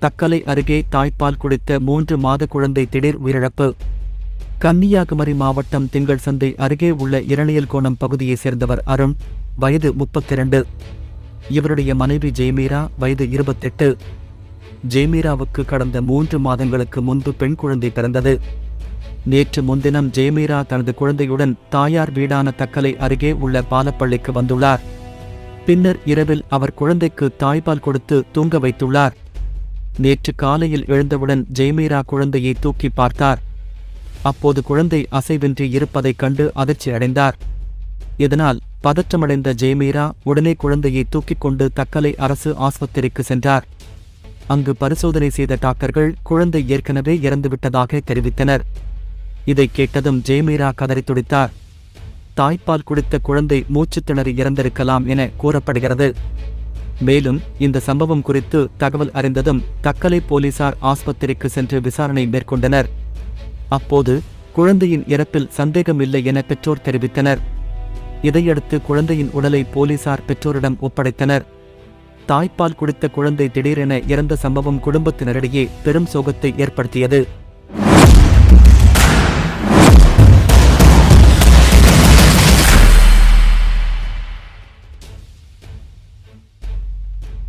தக்கலை அருகே தாய்ப்பால் குடித்த மூன்று மாத குழந்தை திடீர் உயிரிழப்பு. கன்னியாகுமரி மாவட்டம் திங்கள் சந்தை அருகே உள்ள இரணியல் கோணம் பகுதியைச் சேர்ந்தவர் அருண் வயது முப்பத்திரண்டு. இவருடைய மனைவி ஜெயமீரா வயது இருபத்தெட்டு. ஜெயமீராவுக்கு கடந்த மூன்று மாதங்களுக்கு முன்பு பெண் குழந்தை பிறந்தது. நேற்று முன்தினம் ஜெயமீரா தனது குழந்தையுடன் தாயார் வீடான தக்கலை அருகே உள்ள பாலப்பள்ளிக்கு வந்துள்ளார். பின்னர் இரவில் அவர் குழந்தைக்கு தாய்ப்பால் கொடுத்து தூங்க வைத்துள்ளார். நேற்று காலையில் எழுந்தவுடன் ஜெய்மீரா குழந்தையை தூக்கி பார்த்தார். அப்போது குழந்தை அசைவின்றி இருப்பதைக் கண்டு அதிர்ச்சி அடைந்தார். இதனால் பதற்றமடைந்த ஜெய்மீரா உடனே குழந்தையை தூக்கிக் கொண்டு தக்கலை அரசு ஆஸ்பத்திரிக்கு சென்றார். அங்கு பரிசோதனை செய்த டாக்டர்கள் குழந்தை ஏற்கனவே இறந்துவிட்டதாக தெரிவித்தனர். இதைக் கேட்டதும் ஜெய்மீரா கதறித் துடித்தார். தாய்ப்பால் குடித்த குழந்தை மூச்சுத்திணறி இறந்திருக்கலாம் என கூறப்படுகிறது. மேலும் இந்த சம்பவம் குறித்து தகவல் அறிந்ததும் தக்கலை போலீசார் ஆஸ்பத்திரிக்கு சென்று விசாரணை மேற்கொண்டனர். அப்போது குழந்தையின் இறப்பில் சந்தேகமில்லை என பெற்றோர் தெரிவித்தனர். இதையடுத்து குழந்தையின் உடலை போலீசார் பெற்றோரிடம் ஒப்படைத்தனர். தாய்ப்பால் குடித்த குழந்தை திடீரென இறந்த சம்பவம் குடும்பத்தினரிடையே பெரும் சோகத்தை ஏற்படுத்தியது.